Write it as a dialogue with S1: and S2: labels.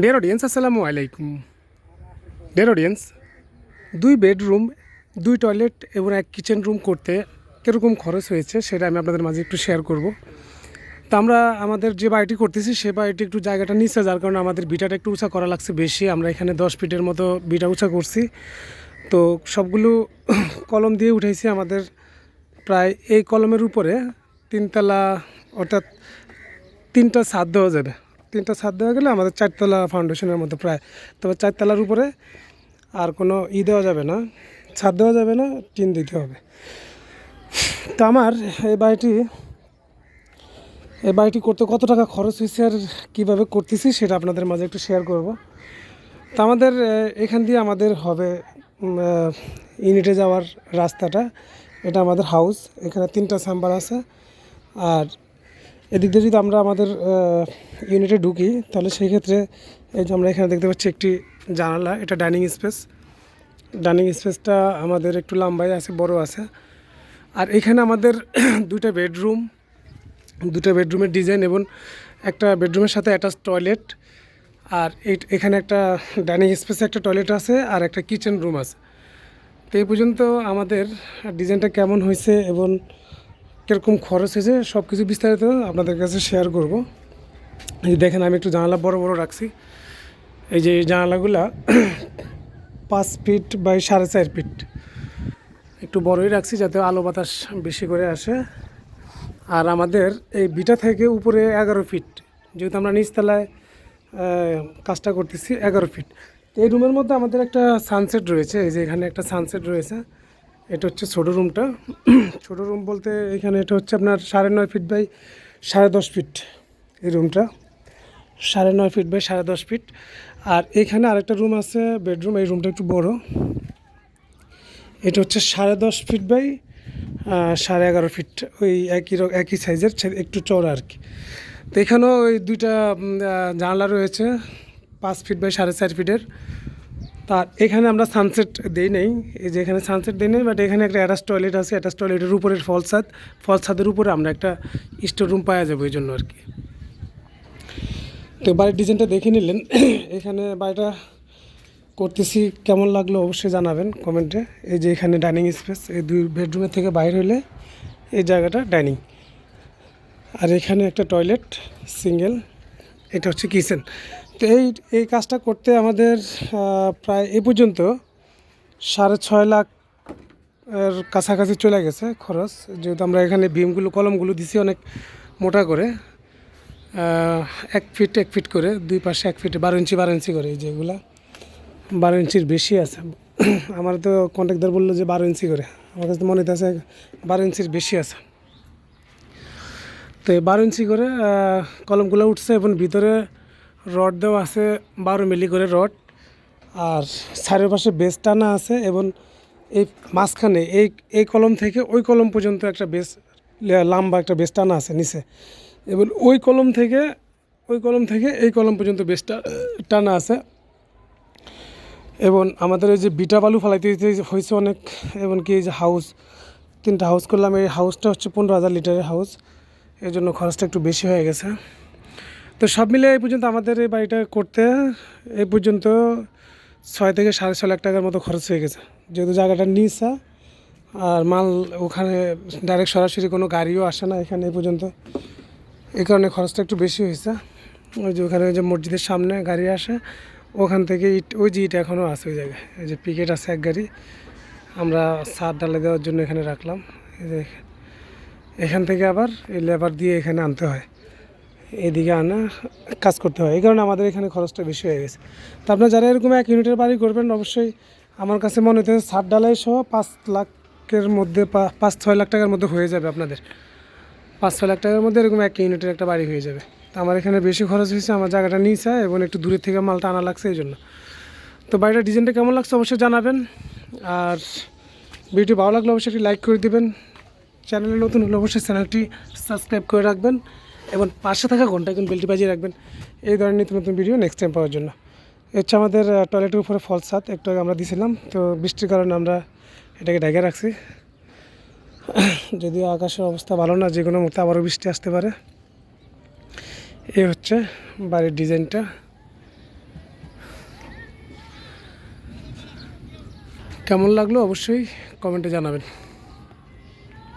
S1: Deer audience আসসালামু আলাইকুম dear audience দুই বেডরুম দুই টয়লেট এবং এক কিচেন রুম করতে কীরকম খরচ হয়েছে সেটা আমি আপনাদের মাঝে একটু শেয়ার করব। তো আমরা আমাদের যে বাড়িটি করতেছি, সে বাড়িটি একটু জায়গাটা নিচে, যার কারণে আমাদের বিটাটা একটু উঁচা করা লাগছে বেশি। আমরা এখানে দশ ফিটের মতো বিটা উঁচা করছি। তো সবগুলো কলম দিয়ে উঠাইছি আমাদের প্রায় এই কলমের উপরে। তিনতলা অর্থাৎ তিনটা ছাদ দেওয়া যাবে। তিনটা ছাদ দেওয়া গেলে আমাদের চারতলা ফাউন্ডেশনের মতো প্রায়। তবে চারতলার উপরে আর কোনো ই দেওয়া যাবে না, ছাদ দেওয়া যাবে না, টিন দিতে হবে। তো আমার এই বাড়িটি এই বাড়িটি করতে কত টাকা খরচ হয়েছে আর কীভাবে করতেছি সেটা আপনাদের মাঝে একটু শেয়ার করব। তো আমাদের এখান দিয়ে আমাদের হবে ইউনিটে যাওয়ার রাস্তাটা। এটা আমাদের হাউস এখানে তিনটা চেম্বার আছে। আর এদিক দিয়ে যদি আমরা আমাদের ইউনিটে ঢুকি, তাহলে সেই ক্ষেত্রে এই যে আমরা এখানে দেখতে পাচ্ছি একটি জানালা, এটা ডাইনিং স্পেস ডাইনিং স্পেসটা আমাদের একটু লম্বাই আছে, বড় আছে। আর এখানে আমাদের দুইটা বেডরুম দুটো বেডরুমের ডিজাইন এবং একটা বেডরুমের সাথে অ্যাটাচ টয়লেট আর এখানে একটা ডাইনিং স্পেসে একটা টয়লেট আছে, আর একটা কিচেন রুম আছে। তো এই পর্যন্ত আমাদের ডিজাইনটা কেমন হয়েছে এবং কীরকম খরচ হয়েছে সব কিছু বিস্তারিত আপনাদের কাছে শেয়ার করব। এই যে দেখেন, আমি একটু জানালা বড় বড় রাখছি। এই যে জানালাগুলা পাঁচ ফিট বাই সাড়ে চার ফিট একটু বড়ই রাখছি যাতে আলো বাতাস বেশি করে আসে। আর আমাদের এই বিটা থেকে উপরে এগারো ফিট যেহেতু আমরা নিচতলায় কাজটা করতেছি, এগারো ফিট এই রুমের মধ্যে আমাদের একটা সানসেট রয়েছে। এই যে এখানে একটা সানসেট রয়েছে। এটা হচ্ছে ছোটো রুমটা ছোটো রুম বলতে এখানে এটা হচ্ছে আপনার সাড়ে নয় ফিট বাই সাড়ে দশ ফিট এই রুমটা সাড়ে নয় ফিট বাই সাড়ে দশ ফিট আর এখানে আরেকটা রুম আছে বেডরুম এই রুমটা একটু বড়। এটা হচ্ছে সাড়ে দশ ফিট বাই সাড়ে এগারো ফিট ওই একই একই সাইজের একটু চওড়া আর কি। তো এখানেও ওই দুইটা জানলা রয়েছে, পাঁচ ফিট বাই সাড়ে চার ফিটের তার এখানে আমরা সানসেট দিই নেই। এই যে এখানে সানসেট দিই নেই বাট এখানে একটা অ্যাটাচ টয়লেট আছে অ্যাটাচ টয়লেটের উপরের ফল ছাদ ফল ছাদের উপরে আমরা একটা স্টোর রুম পাওয়া যাব এই জন্য আর কি। তো বাড়ির ডিজাইনটা দেখে নিলেন। এখানে বাড়িটা করতেছি, কেমন লাগল অবশ্যই জানাবেন কমেন্টে এই যে এখানে ডাইনিং স্পেস এই দুই বেডরুমের থেকে বাইরে হলে এই জায়গাটা ডাইনিং আর এখানে একটা টয়লেট সিঙ্গেল এটা হচ্ছে কিচেন তো এই এই কাজটা করতে আমাদের প্রায় এ পর্যন্ত সাড়ে ছয় লাখ এর কাছাকাছি চলে গেছে খরচ। যেহেতু আমরা এখানে বিমগুলো কলমগুলো দিছি অনেক মোটা করে এক ফিট এক ফিট করে, দুই পাশে এক ফিট, বারো ইঞ্চি বারো ইঞ্চি করে যেগুলা বারো ইঞ্চির বেশি আছে। আমার তো কন্ট্রাক্টর বলল যে বারো ইঞ্চি করে। আমার কাছে মনে হইতেছে বারো ইঞ্চির বেশি আছে। তো এই বারো ইঞ্চি করে কলমগুলো উঠছে এবং ভিতরে রড দেওয়া আছে বারো মিলি করে রড আর চারিপাশে বেস টানা আছে এবং এই মাঝখানে এই এই কলম থেকে ওই কলম পর্যন্ত একটা বেস লম্বা একটা বেস টানা আছে নিচে। এবং ওই কলম থেকে, ওই কলম থেকে এই কলম পর্যন্ত বেসটা টানা আছে। এবং আমাদের এই যে বিটা বালু ফালাইতে হয়েছে অনেক, এবং কি এই যে হাউস, তিনটা হাউস করলাম। এই হাউসটা হচ্ছে পনেরো হাজার লিটারের হাউস। এই জন্য খরচটা একটু বেশি হয়ে গেছে। তো সব মিলে এই পর্যন্ত আমাদের এই বাড়িটা করতে এই পর্যন্ত ছয় থেকে সাড়ে ছয় লাখ টাকার মতো খরচ হয়ে গেছে। যেহেতু জায়গাটা নিচা, আর মাল ওখানে ডাইরেক্ট সরাসরি কোনো গাড়িও আসে না এখানে এই পর্যন্ত। এই কারণে খরচটা একটু বেশি হয়েছে। ওই যে ওখানে ওই যে মসজিদের সামনে গাড়ি আসে, ওখান থেকে ইট, ওই যে ইট এখনও আছে ওই জায়গায়। এই যে পিকেট আছে এক গাড়ি, আমরা সার ডালে দেওয়ার জন্য এখানে রাখলাম। এখান থেকে আবার এই লেবার দিয়ে এখানে আনতে হয়। এদিকে আনা, কাজ করতে হয়। এই কারণে আমাদের এখানে খরচটা বেশি হয়ে গেছে। তো আপনারা যারা এরকম এক ইউনিটের বাড়ি করবেন, অবশ্যই আমার কাছে মনে হচ্ছে সার ডালাই সহ পাঁচ লাখের মধ্যে পাঁচ ছয় লাখ টাকার মধ্যে হয়ে যাবে আপনাদের। পাঁচ ছয় লাখ টাকার মধ্যে এরকম এক ইউনিটের একটা বাড়ি হয়ে যাবে। তো আমার এখানে বেশি খরচ হয়েছে, আমার জায়গাটা নিচে এবং একটু দূরের থেকে মালটা আনা লাগছে এই জন্য। তো বাড়িটার ডিজাইনটা কেমন লাগছে অবশ্যই জানাবেন। আর ভিডিও ভালো লাগলে অবশ্যই একটি লাইক করে দেবেন। চ্যানেলে নতুন হলে অবশ্যই চ্যানেলটি সাবস্ক্রাইব করে রাখবেন। এবং পাশে থাকা ঘণ্টা এখন বেলটি বাজিয়ে রাখবেন। এই ধরনের নিত্য নতুন ভিডিও নেক্সট টাইম পাওয়ার জন্য। হচ্ছে আমাদের টয়লেটের উপরে ফল ছাদ। একটু আমরা দিয়েছিলাম তো বৃষ্টির কারণে আমরা এটাকে ঢেকে রাখছি। যদিও আকাশের অবস্থা ভালো না, যে কোনো মুহূর্তে আবারও বৃষ্টি আসতে পারে। এই হচ্ছে বাড়ির ডিজাইনটা। কেমন লাগল অবশ্যই কমেন্টে জানাবেন।